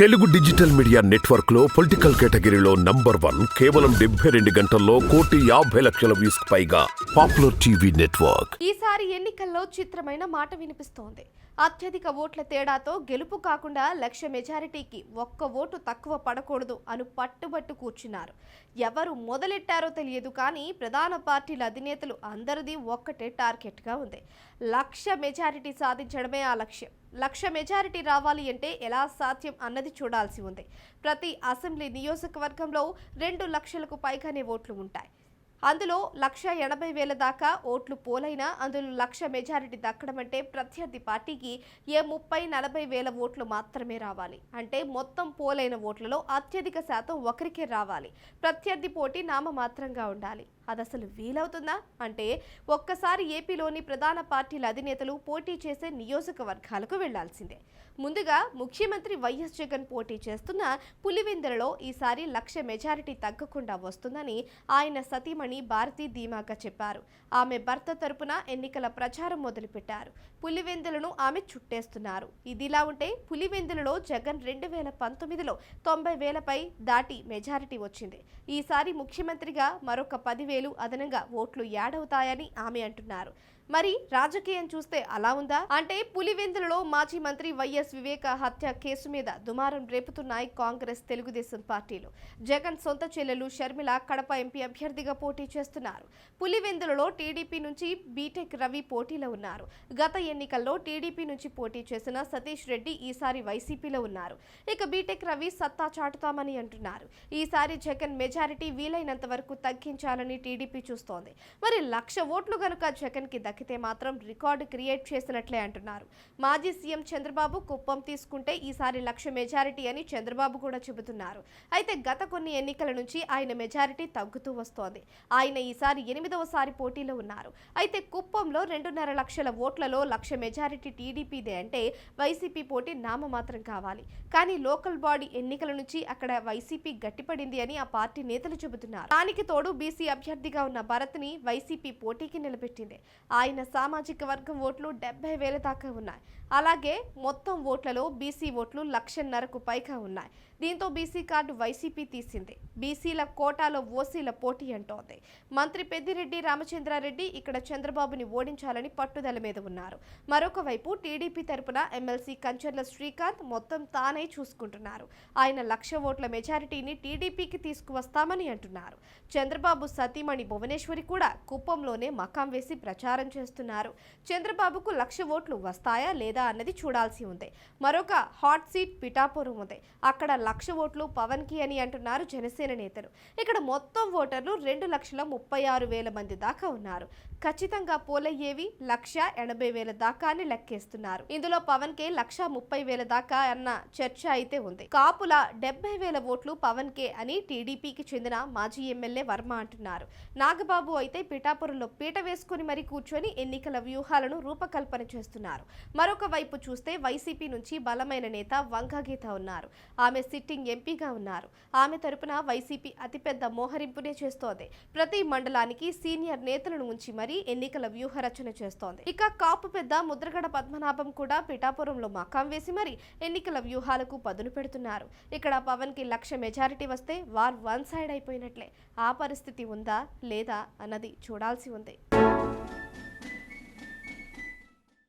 Telugu digital media నెట్వర్క్లో political కేటగిరీలో number one కేవలం డెబ్బై రెండు గంటల్లో కోటి యాభై లక్షల వ్యూస్ పైగా పాపులర్ టీవీ నెట్వర్క్. ఈసారి ఎన్నికల్లో చిత్రమైన మాట వినిపిస్తోంది. అత్యధిక ఓట్ల తేడాతో గెలుపు కాకుండా లక్ష మెజారిటీకి ఒక్క ఓటు తక్కువ పడకూడదు అను పట్టుబట్టు కూర్చున్నారు. ఎవరు మొదలెట్టారో తెలియదు కానీ ప్రధాన పార్టీల అధినేతలు అందరిది ఒక్కటే టార్గెట్గా ఉంది. లక్ష మెజారిటీ సాధించడమే ఆ లక్ష్యం. లక్ష మెజారిటీ రావాలి అంటే ఎలా సాధ్యం అన్నది చూడాల్సి ఉంది. ప్రతి అసెంబ్లీ నియోజకవర్గంలో రెండు లక్షలకు పైగానే ఓట్లు ఉంటాయి. అందులో లక్ష ఎనభై వేల దాకా ఓట్లు పోలైనా అందులో లక్ష మెజారిటీ దక్కడం అంటే ప్రత్యర్థి పార్టీకి ఏ ముప్పై నలభై వేల ఓట్లు మాత్రమే రావాలి. అంటే మొత్తం పోలైన ఓట్లలో అత్యధిక శాతం ఒకరికే రావాలి. ప్రత్యర్థి పోటీ నామమాత్రంగా ఉండాలి. అది అసలు వీలవుతుందా? అంటే ఒక్కసారి ఏపీలోని ప్రధాన పార్టీల అధినేతలు పోటీ చేసే నియోజకవర్గాలకు వెళ్ళాల్సిందే. ముందుగా ముఖ్యమంత్రి వైఎస్ జగన్ పోటీ చేస్తున్న పులివెందులలో ఈసారి లక్ష మెజారిటీ తగ్గకుండా వస్తుందని ఆయన సతీమణి భారతి ధీమాగా చెప్పారు. ఆమె భర్త తరపున ఎన్నికల ప్రచారం మొదలుపెట్టారు. పులివెందులను ఆమె చుట్టేస్తున్నారు. ఇదిలా ఉంటే పులివెందులలో జగన్ రెండు వేల పంతొమ్మిదిలో తొంభై వేలపై దాటి మెజారిటీ వచ్చింది. ఈసారి ముఖ్యమంత్రిగా మరొక పదివేలు అదనంగా ఓట్లు యాడవుతాయని ఆమె అంటున్నారు. మరి రాజకీయం చూస్తే అలా ఉందా? అంటే పులివెందులలో మాజీ మంత్రి వైఎస్ వివేక హత్య కేసు మీద దుమారం రేపుతున్నాయి కాంగ్రెస్ తెలుగుదేశం పార్టీలు. జగన్ సొంత చెల్లెలు షర్మిల కడప ఎంపీ అభ్యర్థిగా పోటీ చేస్తున్నారు. పులివెందులలో టీడీపీ నుంచి బీటెక్ రవి పోటీలో ఉన్నారు. గత ఎన్నికల్లో టీడీపీ నుంచి పోటీ చేసిన సతీష్ రెడ్డి ఈసారి వైసీపీలో ఉన్నారు. ఇక బీటెక్ రవి సత్తా చాటుతామని అంటున్నారు. ఈసారి జగన్ మెజారిటీ వీలైనంత వరకు తగ్గించాలని టీడీపీ చూస్తోంది. మరి లక్ష ఓట్లు గనుక జగన్కి దక్కితే మాత్రం రికార్డు క్రియేట్ చేసినట్లే అంటున్నారు. మాజీ సీఎం చంద్రబాబు కుప్పం తీసుకుంటే ఈసారి లక్ష మెజారిటీ అని చంద్రబాబు కూడా చెబుతున్నారు. అయితే గత కొన్ని ఎన్నికల నుంచి ఆయన మెజారిటీ తగ్గుతూ వస్తోంది. ఆయన ఈసారి ఎనిమిదవసారి పోటీలో ఉన్నారు. అయితే కుప్పంలో రెండున్నర లక్షల ఓట్లలో లక్ష మెజారిటీ టీడీపీదే అంటే వైసీపీ పోటీ నామమాత్రం కావాలి. కానీ లోకల్ బాడీ ఎన్నికల నుంచి అక్కడ వైసీపీ గట్టిపడింది అని ఆ పార్టీ నేతలు చెబుతున్నారు. దానికి తోడు బీసీ అభ్యర్థిగా ఉన్న భరత్ని వైసీపీ పోటీకి నిలబెట్టింది. ఆయన సామాజిక వర్గం ఓట్లు డెబ్బై వేల దాకా ఉన్నాయి. అలాగే మొత్తం ఓట్లలో బీసీ ఓట్లు లక్షన్నరకు పైగా ఉన్నాయి. దీంతో బీసీ కార్డు వైసీపీ తీసింది. బీసీల కోటాలో ఓసీల పోటీ అంటోంది. మంత్రి పెద్దిరెడ్డి రామచంద్రారెడ్డి ఇక్కడ చంద్రబాబుని ఓడించాలని పట్టుదల మీద ఉన్నారు. మరొక వైపు టీడీపీ తరపున ఎమ్మెల్సీ కంచర్ల శ్రీకాంత్ మొత్తం తానే చూసుకుంటున్నారు. ఆయన లక్ష ఓట్ల మెజారిటీని టీడీపీకి తీసుకువస్తామని అంటున్నారు. చంద్రబాబు సతీమణి భువనేశ్వరి కూడా కుప్పంలోనే మకాం వేసి ప్రచారం చేస్తున్నారు. చంద్రబాబుకు లక్ష ఓట్లు వస్తాయా లేదా అన్నది చూడాల్సి ఉంది. మరొక హాట్ సీట్ పిఠాపురం ఉంది. అక్కడ లక్ష ఓట్లు పవన్కి అని అంటున్నారు జనసేన నేతలు. ఇక్కడ మొత్తం ఓటర్లు రెండు లక్షల ముప్పై ఆరు వేల మంది దాకా ఉన్నారు. ఖచ్చితంగా పోలయ్యేవి లక్ష ఎనభై వేల దాకా అని లెక్కేస్తున్నారు. ఇందులో పవన్ కే లక్ష ముప్పై వేల దాకా అన్న చర్చ అయితే ఉంది. కాపుల డెబ్బై వేల ఓట్లు పవన్ కే అని టీడీపీకి చెందిన మాజీ ఎమ్మెల్యే వర్మ అంటున్నారు. నాగబాబు అయితే పిఠాపురంలో పీట వేసుకుని మరీ కూర్చొని ఎన్నికల వ్యూహాలను రూపకల్పన చేస్తున్నారు. మరొక వైపు చూస్తే వైసీపీ నుంచి బలమైన నేత వంగగీత ఉన్నారు. ఆమె సిట్టింగ్ ఎంపీగా ఉన్నారు. ఆమె తరపున వైసీపీ అతిపెద్ద మోహరింపునే చేస్తోంది. ప్రతి మండలానికి సీనియర్ నేతలను ఉంచి మరీ ఎన్నికల వ్యూహ రచన చేస్తోంది. ఇక కాపు పెద్ద ముద్రగడ పద్మనాభం కూడా పిఠాపురంలో మకాం వేసి మరీ ఎన్నికల వ్యూహాలకు పదును పెడుతున్నారు. ఇక్కడ పవన్కి లక్ష మెజారిటీ వస్తే వార్ వన్ సైడ్ అయిపోయినట్లే. ఆ పరిస్థితి ఉందా లేదా అన్నది చూడాల్సి ఉంది.